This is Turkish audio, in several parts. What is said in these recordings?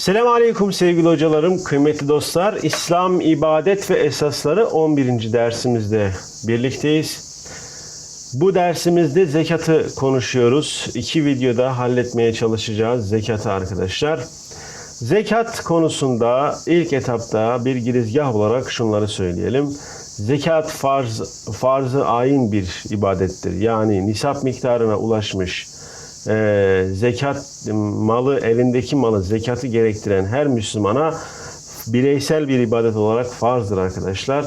Selamun Aleyküm sevgili hocalarım, kıymetli dostlar. İslam ibadet ve esasları 11. dersimizde birlikteyiz. Bu dersimizde zekatı konuşuyoruz. İki videoda halletmeye çalışacağız zekatı arkadaşlar. Zekat konusunda ilk etapta bir girizgah olarak şunları söyleyelim. Zekat farz, farzı ayin bir ibadettir. Yani nisap miktarına ulaşmış, e, zekat malı elindeki malı zekatı gerektiren her Müslümana bireysel bir ibadet olarak farzdır arkadaşlar.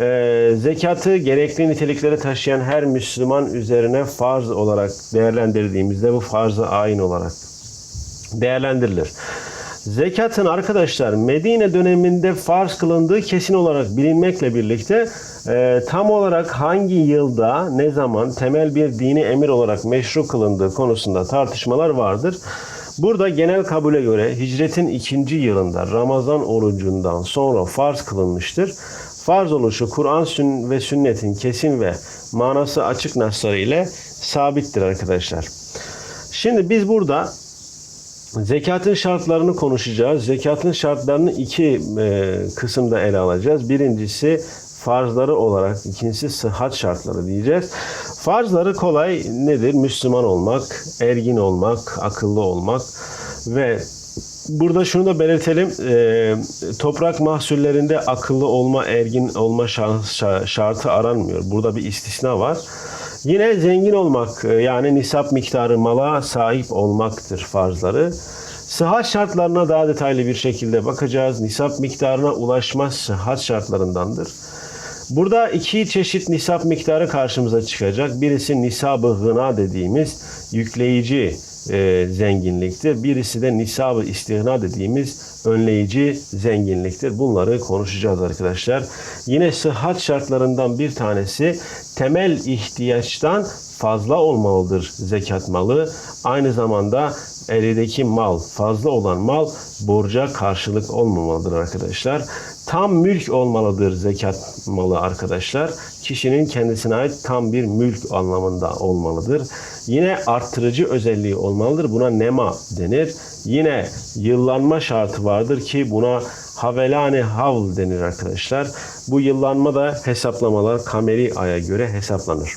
E, zekatı gerekli nitelikleri taşıyan her Müslüman üzerine farz olarak değerlendirdiğimizde bu farzı ayin olarak değerlendirilir. Zekatın arkadaşlar Medine döneminde farz kılındığı kesin olarak bilinmekle birlikte e, tam olarak hangi yılda ne zaman temel bir dini emir olarak meşru kılındığı konusunda tartışmalar vardır. Burada genel kabule göre hicretin ikinci yılında Ramazan orucundan sonra farz kılınmıştır. Farz oluşu Kur'an ve sünnetin kesin ve manası açık nasları ile sabittir arkadaşlar. Şimdi biz burada Zekatın şartlarını konuşacağız. Zekatın şartlarını iki e, kısımda ele alacağız. Birincisi farzları olarak, ikincisi sıhhat şartları diyeceğiz. Farzları kolay nedir? Müslüman olmak, ergin olmak, akıllı olmak ve Burada şunu da belirtelim. e, toprak mahsullerinde akıllı olma, ergin olma şartı aranmıyor. Burada bir istisna var. Yine zengin olmak e, yani nisap miktarı mala sahip olmaktır farzları. Sıhhat şartlarına daha detaylı bir şekilde bakacağız. Nisap miktarına ulaşma sıhhat şartlarındandır. Burada iki çeşit nisap miktarı karşımıza çıkacak. Birisi nisab-ı gına dediğimiz yükleyici e, zenginliktir. Birisi de nisab-ı istihna dediğimiz önleyici zenginliktir. Bunları konuşacağız arkadaşlar. Yine sıhhat şartlarından bir tanesi temel ihtiyaçtan fazla olmalıdır zekat malı. Aynı zamanda eldeki mal, fazla olan mal borca karşılık olmamalıdır arkadaşlar. Tam mülk olmalıdır zekat malı arkadaşlar. Kişinin kendisine ait tam bir mülk anlamında olmalıdır. Yine arttırıcı özelliği olmalıdır. Buna nema denir. Yine yıllanma şartı vardır ki buna havelane havl denir arkadaşlar. Bu yıllanma da hesaplamalar kameri aya göre hesaplanır.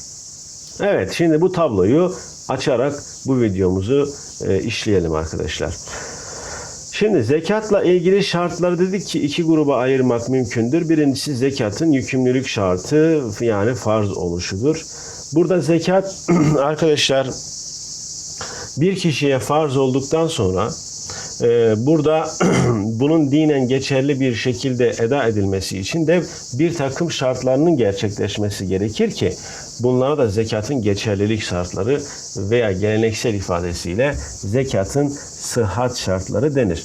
Evet şimdi bu tabloyu açarak bu videomuzu e, işleyelim arkadaşlar. Şimdi zekatla ilgili şartları dedik ki iki gruba ayırmak mümkündür. Birincisi zekatın yükümlülük şartı yani farz oluşudur. Burada zekat arkadaşlar bir kişiye farz olduktan sonra e, burada bunun dinen geçerli bir şekilde eda edilmesi için de bir takım şartlarının gerçekleşmesi gerekir ki bunlara da zekatın geçerlilik şartları veya geleneksel ifadesiyle zekatın sıhhat şartları denir.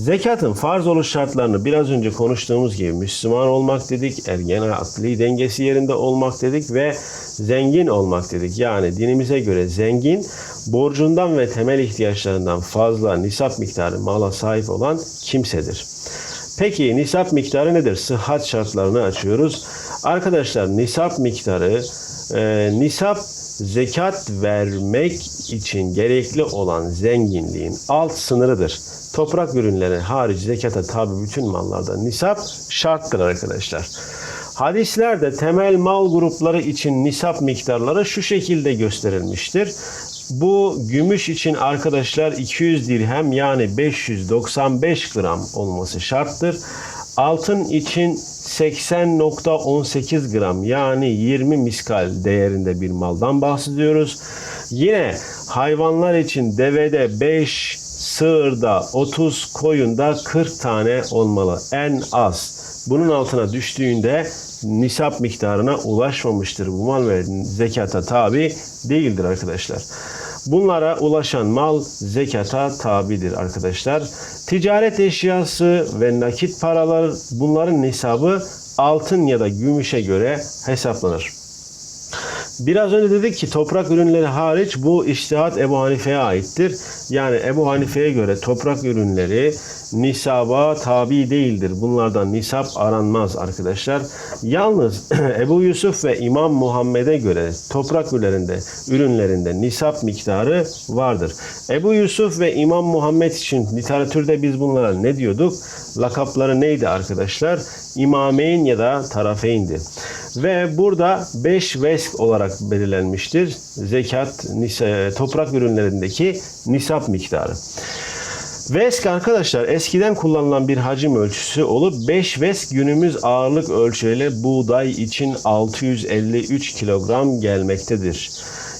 Zekatın farz oluş şartlarını biraz önce konuştuğumuz gibi Müslüman olmak dedik, ergen akli dengesi yerinde olmak dedik ve zengin olmak dedik. Yani dinimize göre zengin, borcundan ve temel ihtiyaçlarından fazla nisap miktarı mala sahip olan kimsedir. Peki nisap miktarı nedir? Sıhhat şartlarını açıyoruz. Arkadaşlar nisap miktarı, e, nisap zekat vermek için gerekli olan zenginliğin alt sınırıdır. Toprak ürünleri hariç zekata tabi bütün mallarda nisap şarttır arkadaşlar. Hadislerde temel mal grupları için nisap miktarları şu şekilde gösterilmiştir. Bu gümüş için arkadaşlar 200 dirhem yani 595 gram olması şarttır. Altın için 80.18 gram yani 20 miskal değerinde bir maldan bahsediyoruz. Yine hayvanlar için devede 5, sığırda 30, koyunda 40 tane olmalı en az. Bunun altına düştüğünde nisap miktarına ulaşmamıştır bu mal ve zekata tabi değildir arkadaşlar. Bunlara ulaşan mal zekata tabidir arkadaşlar. Ticaret eşyası ve nakit paralar bunların nisabı altın ya da gümüşe göre hesaplanır. Biraz önce dedik ki toprak ürünleri hariç bu iştihat Ebu Hanife'ye aittir. Yani Ebu Hanife'ye göre toprak ürünleri nisaba tabi değildir. Bunlardan nisap aranmaz arkadaşlar. Yalnız Ebu Yusuf ve İmam Muhammed'e göre toprak ürünlerinde, ürünlerinde nisap miktarı vardır. Ebu Yusuf ve İmam Muhammed için literatürde biz bunlara ne diyorduk? Lakapları neydi arkadaşlar? İmameyn ya da tarafeyndi. Ve burada 5 vesk olarak belirlenmiştir. Zekat, nisa- toprak ürünlerindeki nisap miktarı. Vesk arkadaşlar eskiden kullanılan bir hacim ölçüsü olup 5 vesk günümüz ağırlık ölçüyle buğday için 653 kilogram gelmektedir.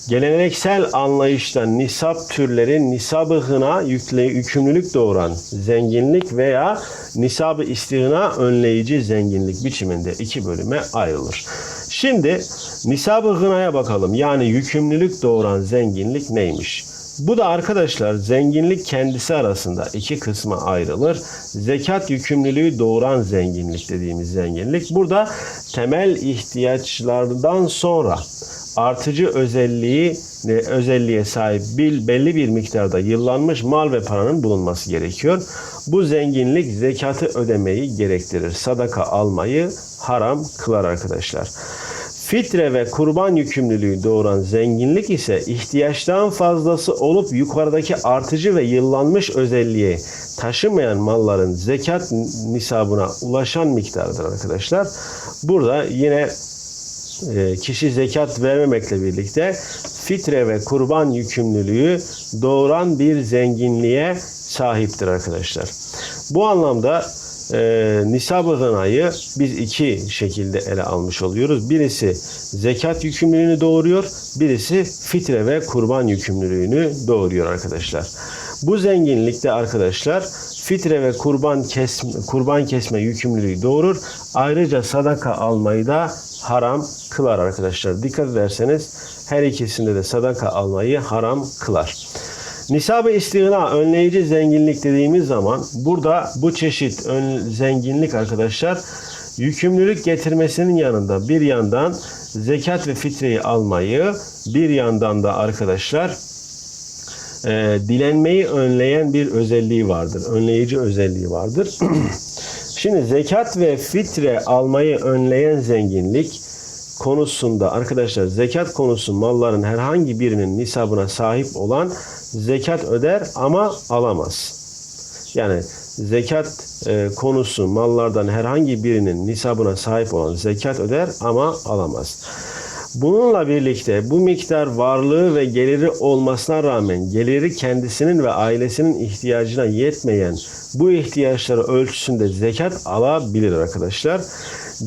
Geleneksel anlayışta nisap türleri nisabı hına yükle, yükümlülük doğuran zenginlik veya nisabı istihına önleyici zenginlik biçiminde iki bölüme ayrılır. Şimdi nisabı hınaya bakalım. Yani yükümlülük doğuran zenginlik neymiş? Bu da arkadaşlar zenginlik kendisi arasında iki kısma ayrılır. Zekat yükümlülüğü doğuran zenginlik dediğimiz zenginlik. Burada temel ihtiyaçlardan sonra artıcı özelliği e, özelliğe sahip bil, belli bir miktarda yıllanmış mal ve paranın bulunması gerekiyor. Bu zenginlik zekatı ödemeyi gerektirir. Sadaka almayı haram kılar arkadaşlar. Fitre ve kurban yükümlülüğü doğuran zenginlik ise ihtiyaçtan fazlası olup yukarıdaki artıcı ve yıllanmış özelliği taşımayan malların zekat nisabına ulaşan miktardır arkadaşlar. Burada yine e, kişi zekat vermemekle birlikte fitre ve kurban yükümlülüğü doğuran bir zenginliğe sahiptir arkadaşlar. Bu anlamda e, nisab-ı gınayı biz iki şekilde ele almış oluyoruz. Birisi zekat yükümlülüğünü doğuruyor, birisi fitre ve kurban yükümlülüğünü doğuruyor arkadaşlar. Bu zenginlikte arkadaşlar fitre ve kurban kesme, kurban kesme yükümlülüğü doğurur. Ayrıca sadaka almayı da haram kılar arkadaşlar. Dikkat ederseniz her ikisinde de sadaka almayı haram kılar. Nisab-ı istihna önleyici zenginlik dediğimiz zaman burada bu çeşit ön, zenginlik arkadaşlar yükümlülük getirmesinin yanında bir yandan zekat ve fitreyi almayı bir yandan da arkadaşlar e, dilenmeyi önleyen bir özelliği vardır. Önleyici özelliği vardır. Şimdi zekat ve fitre almayı önleyen zenginlik konusunda arkadaşlar zekat konusu malların herhangi birinin nisabına sahip olan zekat öder ama alamaz. Yani zekat e, konusu mallardan herhangi birinin nisabına sahip olan zekat öder ama alamaz. Bununla birlikte bu miktar varlığı ve geliri olmasına rağmen geliri kendisinin ve ailesinin ihtiyacına yetmeyen bu ihtiyaçları ölçüsünde zekat alabilir arkadaşlar.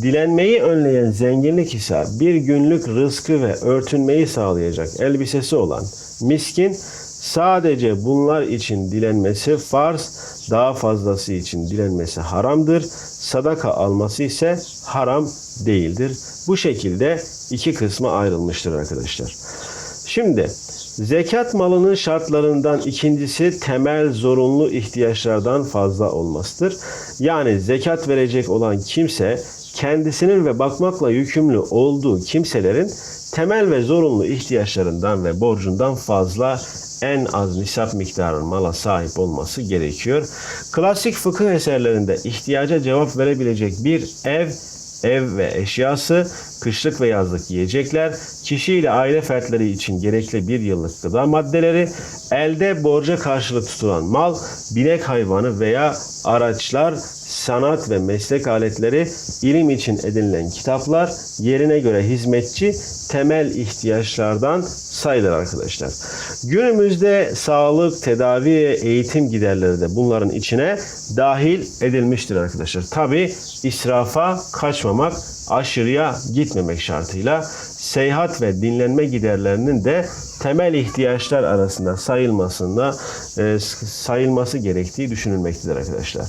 Dilenmeyi önleyen zenginlik ise bir günlük rızkı ve örtünmeyi sağlayacak elbisesi olan miskin sadece bunlar için dilenmesi farz, daha fazlası için dilenmesi haramdır. Sadaka alması ise haram değildir. Bu şekilde iki kısma ayrılmıştır arkadaşlar. Şimdi zekat malının şartlarından ikincisi temel zorunlu ihtiyaçlardan fazla olmasıdır. Yani zekat verecek olan kimse kendisinin ve bakmakla yükümlü olduğu kimselerin temel ve zorunlu ihtiyaçlarından ve borcundan fazla en az nisap miktarının mala sahip olması gerekiyor. Klasik fıkıh eserlerinde ihtiyaca cevap verebilecek bir ev, ev ve eşyası, kışlık ve yazlık yiyecekler, kişi ile aile fertleri için gerekli bir yıllık gıda maddeleri, elde borca karşılık tutulan mal, binek hayvanı veya araçlar, sanat ve meslek aletleri, ilim için edinilen kitaplar, yerine göre hizmetçi temel ihtiyaçlardan sayılır arkadaşlar. Günümüzde sağlık, tedavi eğitim giderleri de bunların içine dahil edilmiştir arkadaşlar. Tabi israfa kaçmamak, aşırıya gitmemek şartıyla seyahat ve dinlenme giderlerinin de temel ihtiyaçlar arasında sayılmasında e, sayılması gerektiği düşünülmektedir arkadaşlar.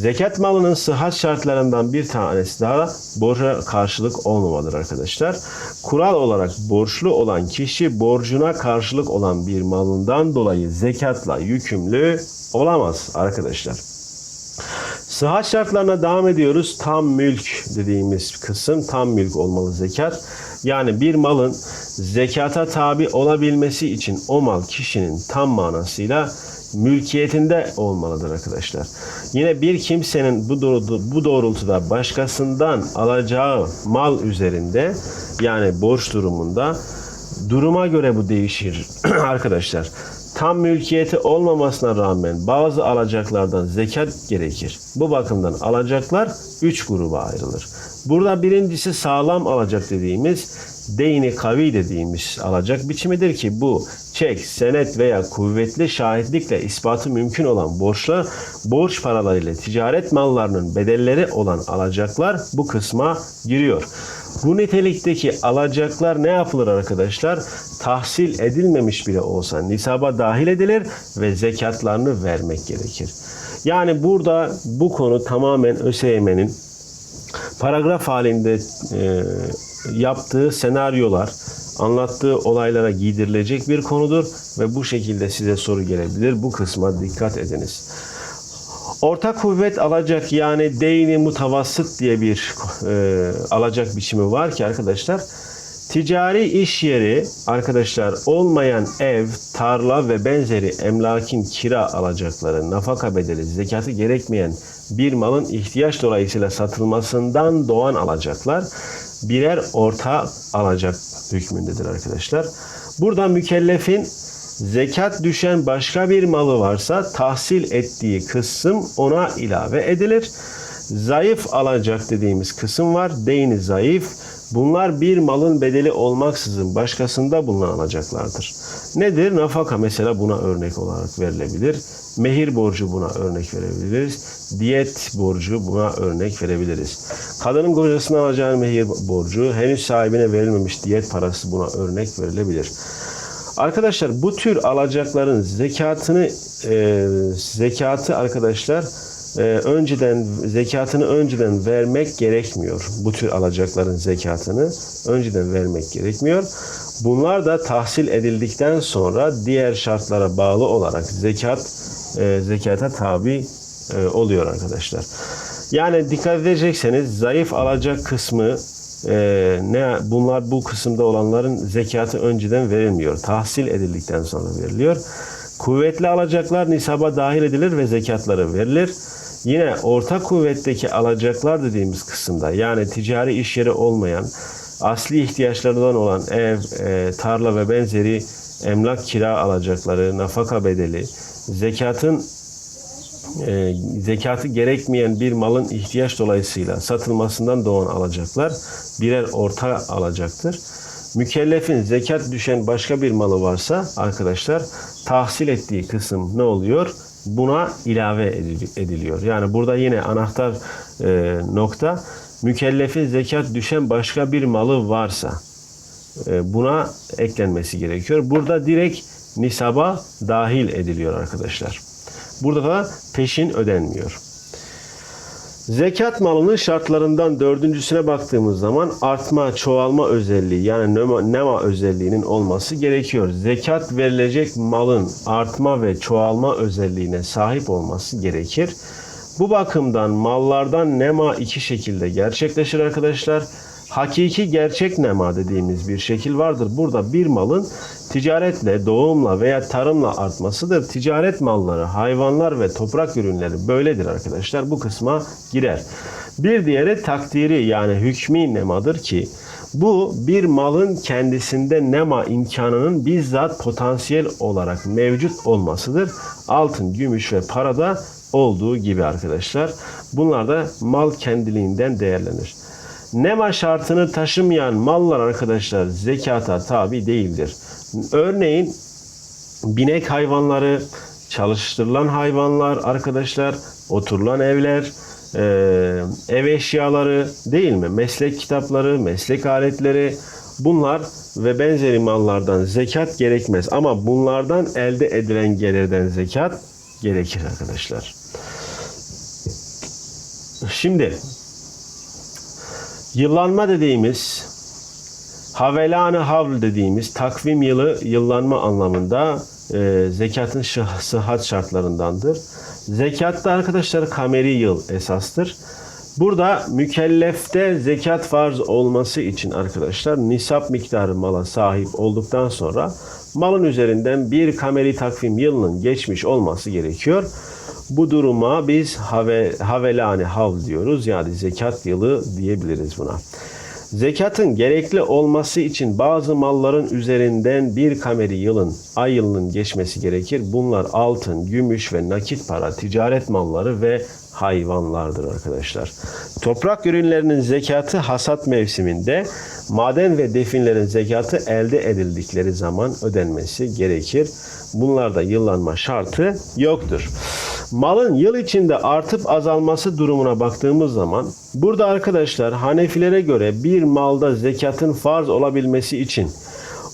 Zekat malının sıhhat şartlarından bir tanesi daha borca karşılık olmamadır arkadaşlar. Kural olarak borçlu olan kişi borcuna karşılık olan bir malından dolayı zekatla yükümlü olamaz arkadaşlar. Sıhhat şartlarına devam ediyoruz. Tam mülk dediğimiz kısım tam mülk olmalı zekat. Yani bir malın zekata tabi olabilmesi için o mal kişinin tam manasıyla mülkiyetinde olmalıdır arkadaşlar. Yine bir kimsenin bu doğrultuda, bu doğrultuda başkasından alacağı mal üzerinde yani borç durumunda duruma göre bu değişir arkadaşlar. Tam mülkiyeti olmamasına rağmen bazı alacaklardan zekat gerekir. Bu bakımdan alacaklar üç gruba ayrılır. Burada birincisi sağlam alacak dediğimiz deyni kavi dediğimiz alacak biçimidir ki bu çek, senet veya kuvvetli şahitlikle ispatı mümkün olan borçlar, borç paralarıyla ticaret mallarının bedelleri olan alacaklar bu kısma giriyor. Bu nitelikteki alacaklar ne yapılır arkadaşlar? Tahsil edilmemiş bile olsa nisaba dahil edilir ve zekatlarını vermek gerekir. Yani burada bu konu tamamen ÖSYM'nin paragraf halinde e, yaptığı senaryolar, anlattığı olaylara giydirilecek bir konudur ve bu şekilde size soru gelebilir. Bu kısma dikkat ediniz. Orta kuvvet alacak yani deyni mutavassıt diye bir e, alacak biçimi var ki arkadaşlar ticari iş yeri arkadaşlar olmayan ev, tarla ve benzeri emlakin kira alacakları, nafaka bedeli, zekatı gerekmeyen bir malın ihtiyaç dolayısıyla satılmasından doğan alacaklar birer orta alacak hükmündedir arkadaşlar. Burada mükellefin zekat düşen başka bir malı varsa tahsil ettiği kısım ona ilave edilir. Zayıf alacak dediğimiz kısım var. Deyni zayıf. Bunlar bir malın bedeli olmaksızın başkasında bulunan alacaklardır. Nedir? Nafaka mesela buna örnek olarak verilebilir. Mehir borcu buna örnek verebiliriz. Diyet borcu buna örnek verebiliriz. Kadının kocasına alacağı mehir borcu, henüz sahibine verilmemiş diyet parası buna örnek verilebilir. Arkadaşlar bu tür alacakların zekatını e, zekatı arkadaşlar e, önceden zekatını önceden vermek gerekmiyor. Bu tür alacakların zekatını önceden vermek gerekmiyor. Bunlar da tahsil edildikten sonra diğer şartlara bağlı olarak zekat e, zekata tabi e, oluyor arkadaşlar. Yani dikkat edecekseniz zayıf alacak kısmı e, ne bunlar bu kısımda olanların zekatı önceden verilmiyor. Tahsil edildikten sonra veriliyor. Kuvvetli alacaklar nisaba dahil edilir ve zekatları verilir. Yine orta kuvvetteki alacaklar dediğimiz kısımda yani ticari iş yeri olmayan asli ihtiyaçlarından olan ev, e, tarla ve benzeri emlak kira alacakları, nafaka bedeli, zekatın e, zekatı gerekmeyen bir malın ihtiyaç dolayısıyla satılmasından doğan alacaklar birer orta alacaktır. Mükellefin zekat düşen başka bir malı varsa arkadaşlar tahsil ettiği kısım ne oluyor? Buna ilave ediliyor. Yani burada yine anahtar e, nokta mükellefin zekat düşen başka bir malı varsa e, buna eklenmesi gerekiyor. Burada direkt nisaba dahil ediliyor arkadaşlar. Burada da peşin ödenmiyor. Zekat malının şartlarından dördüncüsüne baktığımız zaman artma, çoğalma özelliği yani nema, nema özelliğinin olması gerekiyor. Zekat verilecek malın artma ve çoğalma özelliğine sahip olması gerekir. Bu bakımdan mallardan nema iki şekilde gerçekleşir arkadaşlar. Hakiki gerçek nema dediğimiz bir şekil vardır. Burada bir malın ticaretle, doğumla veya tarımla artmasıdır. Ticaret malları, hayvanlar ve toprak ürünleri böyledir arkadaşlar. Bu kısma girer. Bir diğeri takdiri yani hükmü nemadır ki bu bir malın kendisinde nema imkanının bizzat potansiyel olarak mevcut olmasıdır. Altın, gümüş ve parada olduğu gibi arkadaşlar. Bunlar da mal kendiliğinden değerlenir. Nema şartını taşımayan mallar arkadaşlar zekata tabi değildir. Örneğin binek hayvanları, çalıştırılan hayvanlar arkadaşlar, oturulan evler, e, ev eşyaları değil mi? Meslek kitapları, meslek aletleri bunlar ve benzeri mallardan zekat gerekmez. Ama bunlardan elde edilen gelirden zekat gerekir arkadaşlar. Şimdi Yıllanma dediğimiz havelanı havl dediğimiz takvim yılı yıllanma anlamında e, zekatın sıhhat şartlarındandır. Zekatta arkadaşlar kameri yıl esastır. Burada mükellefte zekat farz olması için arkadaşlar nisap miktarı mala sahip olduktan sonra malın üzerinden bir kameri takvim yılının geçmiş olması gerekiyor. Bu duruma biz have, havelane hav diyoruz. Yani zekat yılı diyebiliriz buna. Zekatın gerekli olması için bazı malların üzerinden bir kameri yılın, ay yılının geçmesi gerekir. Bunlar altın, gümüş ve nakit para, ticaret malları ve hayvanlardır arkadaşlar. Toprak ürünlerinin zekatı hasat mevsiminde, maden ve definlerin zekatı elde edildikleri zaman ödenmesi gerekir. Bunlarda yıllanma şartı yoktur. Malın yıl içinde artıp azalması durumuna baktığımız zaman burada arkadaşlar Hanefilere göre bir malda zekatın farz olabilmesi için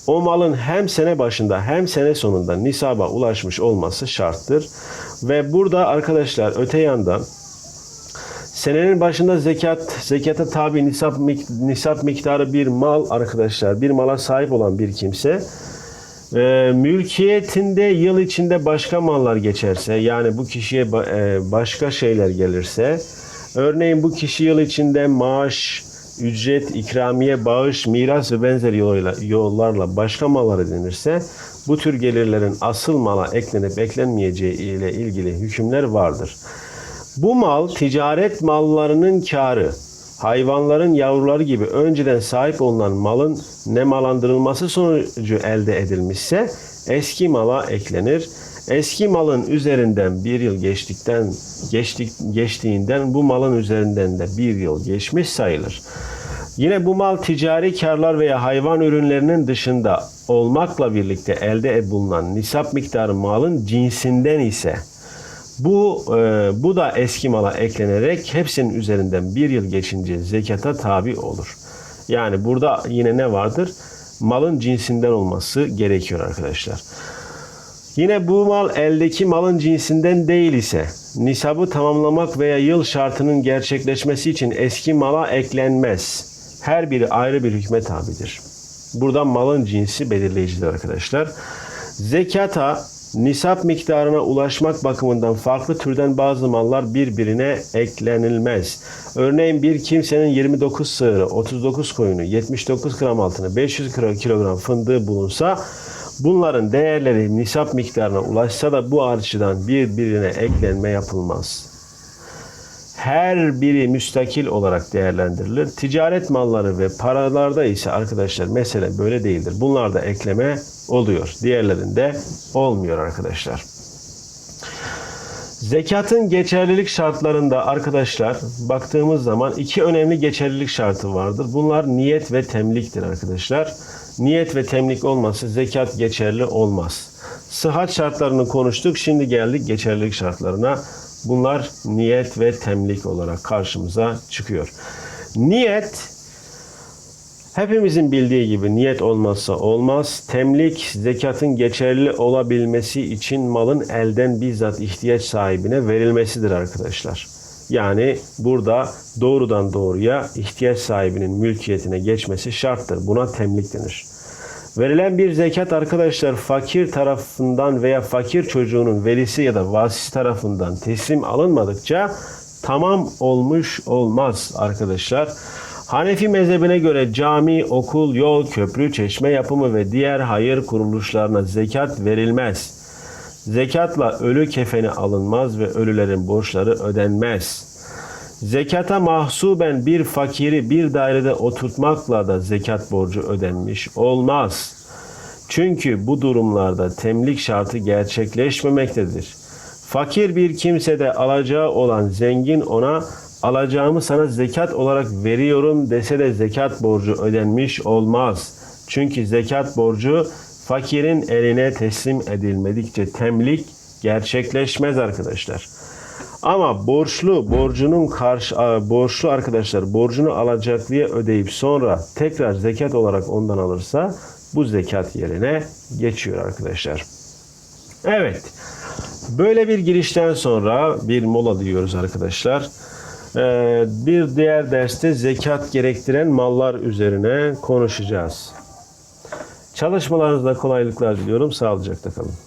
o malın hem sene başında hem sene sonunda nisaba ulaşmış olması şarttır. Ve burada arkadaşlar öte yandan senenin başında zekat, zekata tabi nisap, nisap miktarı bir mal arkadaşlar, bir mala sahip olan bir kimse e, mülkiyetinde yıl içinde başka mallar geçerse yani bu kişiye e, başka şeyler gelirse örneğin bu kişi yıl içinde maaş, ücret, ikramiye, bağış, miras ve benzeri yollarla, yollarla başka mallar edinirse bu tür gelirlerin asıl mala eklenip eklenmeyeceği ile ilgili hükümler vardır. Bu mal ticaret mallarının karı, hayvanların yavruları gibi önceden sahip olunan malın nemalandırılması sonucu elde edilmişse eski mala eklenir. Eski malın üzerinden bir yıl geçtikten geçtik, geçtiğinden bu malın üzerinden de bir yıl geçmiş sayılır. Yine bu mal ticari karlar veya hayvan ürünlerinin dışında olmakla birlikte elde bulunan nisap miktarı malın cinsinden ise bu e, bu da eski mala eklenerek hepsinin üzerinden bir yıl geçince zekata tabi olur. Yani burada yine ne vardır? Malın cinsinden olması gerekiyor arkadaşlar. Yine bu mal eldeki malın cinsinden değil ise nisabı tamamlamak veya yıl şartının gerçekleşmesi için eski mala eklenmez. Her biri ayrı bir hükme tabidir. Burada malın cinsi belirleyicidir arkadaşlar. Zekata nisap miktarına ulaşmak bakımından farklı türden bazı mallar birbirine eklenilmez. Örneğin bir kimsenin 29 sığırı, 39 koyunu, 79 gram altını, 500 kilogram fındığı bulunsa bunların değerleri nisap miktarına ulaşsa da bu açıdan birbirine eklenme yapılmaz her biri müstakil olarak değerlendirilir. Ticaret malları ve paralarda ise arkadaşlar mesele böyle değildir. Bunlarda ekleme oluyor. Diğerlerinde olmuyor arkadaşlar. Zekatın geçerlilik şartlarında arkadaşlar baktığımız zaman iki önemli geçerlilik şartı vardır. Bunlar niyet ve temliktir arkadaşlar. Niyet ve temlik olmazsa zekat geçerli olmaz. Sıhhat şartlarını konuştuk. Şimdi geldik geçerlilik şartlarına. Bunlar niyet ve temlik olarak karşımıza çıkıyor. Niyet hepimizin bildiği gibi niyet olmazsa olmaz. Temlik zekatın geçerli olabilmesi için malın elden bizzat ihtiyaç sahibine verilmesidir arkadaşlar. Yani burada doğrudan doğruya ihtiyaç sahibinin mülkiyetine geçmesi şarttır. Buna temlik denir. Verilen bir zekat arkadaşlar fakir tarafından veya fakir çocuğunun velisi ya da vasisi tarafından teslim alınmadıkça tamam olmuş olmaz arkadaşlar. Hanefi mezhebine göre cami, okul, yol, köprü, çeşme yapımı ve diğer hayır kuruluşlarına zekat verilmez. Zekatla ölü kefeni alınmaz ve ölülerin borçları ödenmez. Zekata mahsuben bir fakiri bir dairede oturtmakla da zekat borcu ödenmiş olmaz. Çünkü bu durumlarda temlik şartı gerçekleşmemektedir. Fakir bir kimsede alacağı olan zengin ona alacağımı sana zekat olarak veriyorum dese de zekat borcu ödenmiş olmaz. Çünkü zekat borcu fakirin eline teslim edilmedikçe temlik gerçekleşmez arkadaşlar. Ama borçlu borcunun karşı borçlu arkadaşlar borcunu alacaklıya ödeyip sonra tekrar zekat olarak ondan alırsa bu zekat yerine geçiyor arkadaşlar. Evet. Böyle bir girişten sonra bir mola diyoruz arkadaşlar. Ee, bir diğer derste zekat gerektiren mallar üzerine konuşacağız. Çalışmalarınızda kolaylıklar diliyorum. Sağlıcakla kalın.